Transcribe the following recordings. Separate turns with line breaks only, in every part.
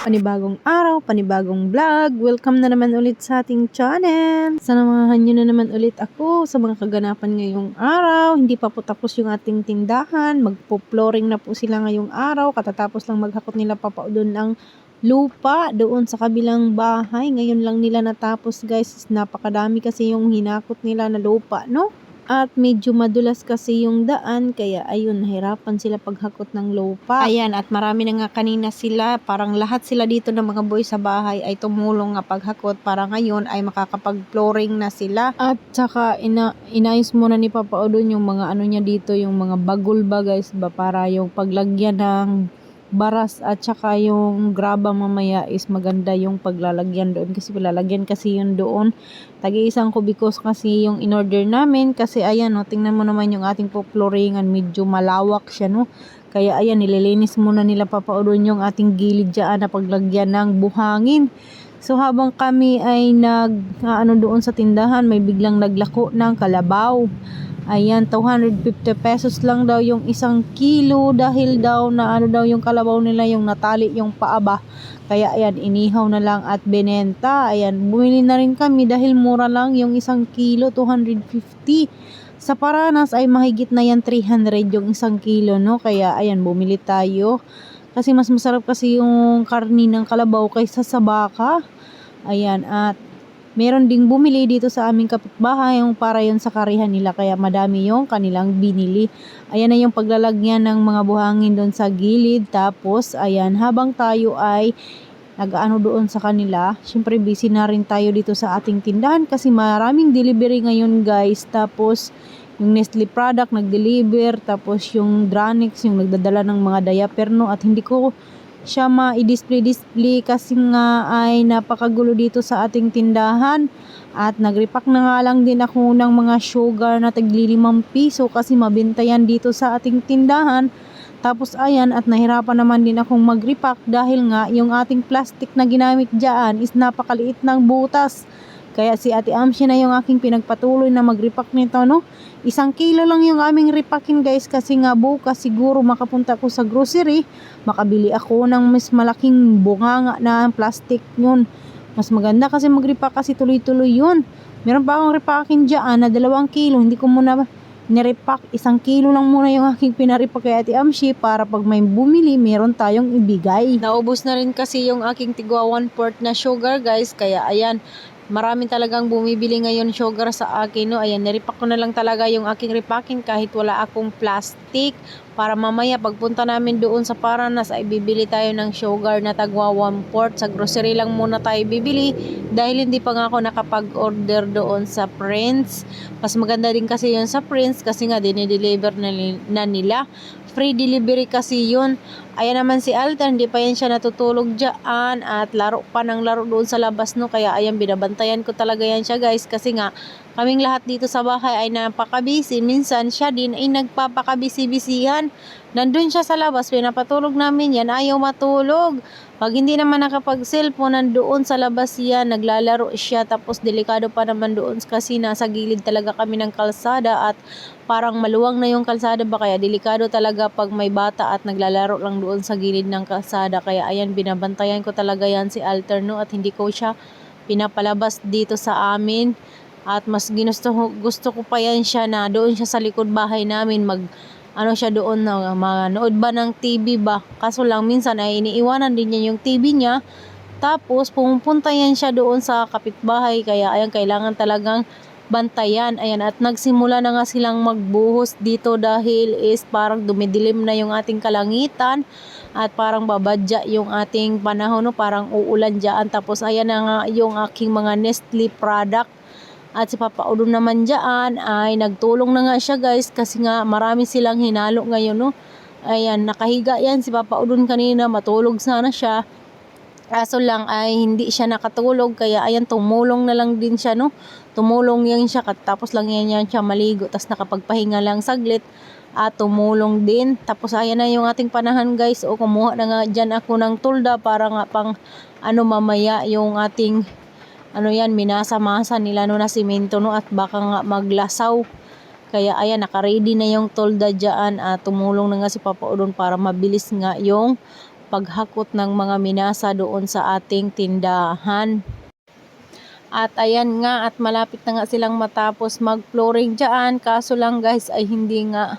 Panibagong araw, panibagong vlog. Welcome na naman ulit sa ating channel. Sanamahan nyo na naman ulit ako sa mga kaganapan ngayong araw. Hindi pa po tapos yung ating tindahan. Magpo-flooring na po sila ngayong araw. Katatapos lang maghakot nila pa doon ng lupa doon sa kabilang bahay. Ngayon lang nila natapos guys. Napakadami kasi yung hinakot nila na lupa, no? At medyo madulas kasi yung daan, kaya ayun, nahirapan sila paghakot ng lupa. Ayan, at marami na nga kanina sila, parang lahat sila dito ng mga boy sa bahay ay tumulong nga paghakot para ngayon ay makakapag-flooring na sila. At saka ina inayos muna ni Papa Odon yung mga ano niya dito, yung mga bagul ba guys, ba para yung paglagyan ng baras at saka yung graba mamaya is maganda yung paglalagyan doon kasi lalagyan kasi yun doon. Tagi isang kubikos kasi yung in-order namin kasi ayan no, tingnan mo naman yung ating po flooringan medyo malawak siya no? Kaya ayan nililinis muna nila papaudon yung ating gilid dyan na paglagyan ng buhangin So habang kami ay nag ano doon sa tindahan may biglang naglako ng kalabaw Ayan, 250 pesos lang daw yung isang kilo dahil daw na ano daw yung kalabaw nila yung natali yung paaba. Kaya ayan, inihaw na lang at benenta. Ayan, bumili na rin kami dahil mura lang yung isang kilo, 250. Sa Paranas ay mahigit na yan 300 yung isang kilo, no? Kaya ayan, bumili tayo. Kasi mas masarap kasi yung karni ng kalabaw kaysa sa baka. Ayan, at Meron ding bumili dito sa aming kapitbahay yung para yon sa karihan nila kaya madami yung kanilang binili. Ayan na yung paglalagyan ng mga buhangin doon sa gilid. Tapos ayan habang tayo ay nag-ano doon sa kanila. Syempre busy na rin tayo dito sa ating tindahan kasi maraming delivery ngayon guys. Tapos yung Nestle product nag-deliver. Tapos yung Dranix yung nagdadala ng mga diaper no at hindi ko siya ma-display-display kasi nga ay napakagulo dito sa ating tindahan. At nagrepack na nga lang din ako ng mga sugar na taglilimang piso kasi mabenta yan dito sa ating tindahan. Tapos ayan at nahirapan naman din akong magrepack dahil nga yung ating plastic na ginamit dyan is napakaliit ng butas. Kaya si Ate Amshi na yung aking pinagpatuloy na mag-repack nito, no? Isang kilo lang yung aming repackin guys kasi nga bukas siguro makapunta ako sa grocery, makabili ako ng mas malaking bunganga na plastic yun. Mas maganda kasi mag-repack kasi tuloy-tuloy yun. Meron pa akong repackin dyan na dalawang kilo, hindi ko muna nirepack. Isang kilo lang muna yung aking pinaripack kay Ate Amshi para pag may bumili, meron tayong ibigay. Naubos na rin kasi yung aking tigwa 1 port na sugar guys, kaya ayan, Marami talagang bumibili ngayon sugar sa akin. No? Ayan, niripak ko na lang talaga yung aking repacking kahit wala akong plastic. Para mamaya pagpunta namin doon sa Paranas ay bibili tayo ng sugar na tagwa 1 quart. Sa grocery lang muna tayo bibili dahil hindi pa nga ako nakapag-order doon sa Prince. Mas maganda din kasi yun sa Prince kasi nga dinideliver na, na nila free delivery kasi yun. Ayan naman si Alter, hindi pa yan siya natutulog dyan at laro pa ng laro doon sa labas no. Kaya ayan, binabantayan ko talaga yan siya guys kasi nga kaming lahat dito sa bahay ay napakabisi. Minsan siya din ay nagpapakabisi-bisihan. Nandun siya sa labas, pinapatulog namin yan, ayaw matulog. Pag hindi naman nakapag-cellphone, nandoon sa labas yan, naglalaro siya, tapos delikado pa naman doon kasi nasa gilid talaga kami ng kalsada at parang maluwang na yung kalsada ba kaya delikado talaga pag may bata at naglalaro lang doon sa gilid ng kalsada. Kaya ayan, binabantayan ko talaga yan si Alterno at hindi ko siya pinapalabas dito sa amin. At mas ginusto gusto ko pa yan siya na doon siya sa likod bahay namin mag ano siya doon na manood ba ng TV ba. Kaso lang minsan ay iniiwanan din niya yung TV niya. Tapos pumupunta yan siya doon sa kapitbahay kaya ayan kailangan talagang bantayan. Ayan at nagsimula na nga silang magbuhos dito dahil is parang dumidilim na yung ating kalangitan at parang babadya yung ating panahon no parang uulan diyan tapos ayan na nga yung aking mga Nestle product at si Papa Udon naman dyan ay nagtulong na nga siya guys kasi nga marami silang hinalo ngayon no. Ayan, nakahiga yan si Papa Udon kanina, matulog sana siya. Kaso lang ay hindi siya nakatulog kaya ayan tumulong na lang din siya no. Tumulong yan siya tapos lang yan, yan siya maligo tapos nakapagpahinga lang saglit. at tumulong din. Tapos ayan na yung ating panahan guys. O kumuha na nga dyan ako ng tulda para nga pang ano mamaya yung ating ano yan minasa-masa nila no na simento no at baka nga maglasaw. Kaya ayan naka-ready na yung tulda dyan at tumulong na nga si Papa Udon para mabilis nga yung paghakot ng mga minasa doon sa ating tindahan. At ayan nga at malapit na nga silang matapos mag-flooring dyan. Kaso lang guys ay hindi nga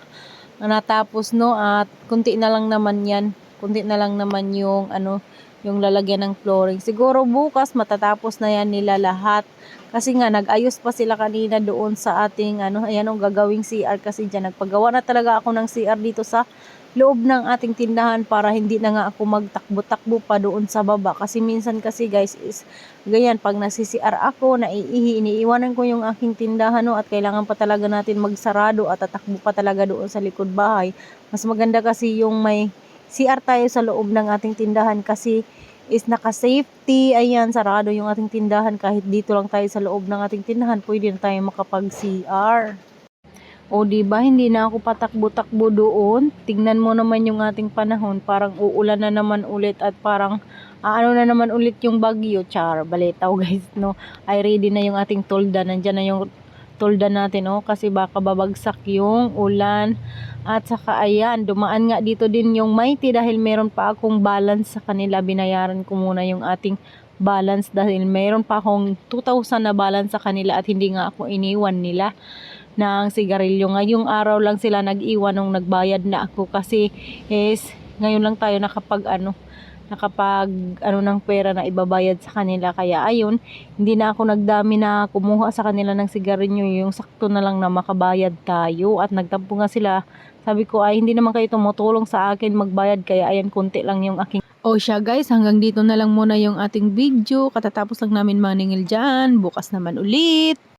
natapos no at kunti na lang naman yan. Kunti na lang naman yung ano yung lalagyan ng flooring. Siguro bukas matatapos na yan nila lahat. Kasi nga nag-ayos pa sila kanina doon sa ating ano ayan ang gagawing CR kasi diyan nagpagawa na talaga ako ng CR dito sa loob ng ating tindahan para hindi na nga ako magtakbo-takbo pa doon sa baba kasi minsan kasi guys is ganyan pag nasi-CR ako naiihi iniiwanan ko yung aking tindahan no at kailangan pa talaga natin magsarado at tatakbo pa talaga doon sa likod bahay mas maganda kasi yung may CR tayo sa loob ng ating tindahan kasi is naka-safety ayan sarado yung ating tindahan kahit dito lang tayo sa loob ng ating tindahan pwede na tayo makapag-CR o di ba hindi na ako patakbo-takbo doon? Tingnan mo naman yung ating panahon, parang uulan na naman ulit at parang aano na naman ulit yung bagyo. Char, baletaw guys, no. Ay ready na yung ating tolda. Nandiyan na yung tolda natin, no, kasi baka babagsak yung ulan. At saka ayan, dumaan nga dito din yung mighty dahil meron pa akong balance sa kanila. Binayaran ko muna yung ating balance dahil meron pa akong 2,000 na balance sa kanila at hindi nga ako iniwan nila ng sigarilyo. Ngayong araw lang sila nag-iwan nung nagbayad na ako kasi is ngayon lang tayo nakapag ano nakapag ano ng pera na ibabayad sa kanila kaya ayun hindi na ako nagdami na kumuha sa kanila ng sigarilyo yung sakto na lang na makabayad tayo at nagtampo nga sila sabi ko ay hindi naman kayo tumutulong sa akin magbayad kaya ayan konti lang yung aking o siya guys, hanggang dito na lang muna yung ating video. Katatapos lang namin maningil dyan. Bukas naman ulit.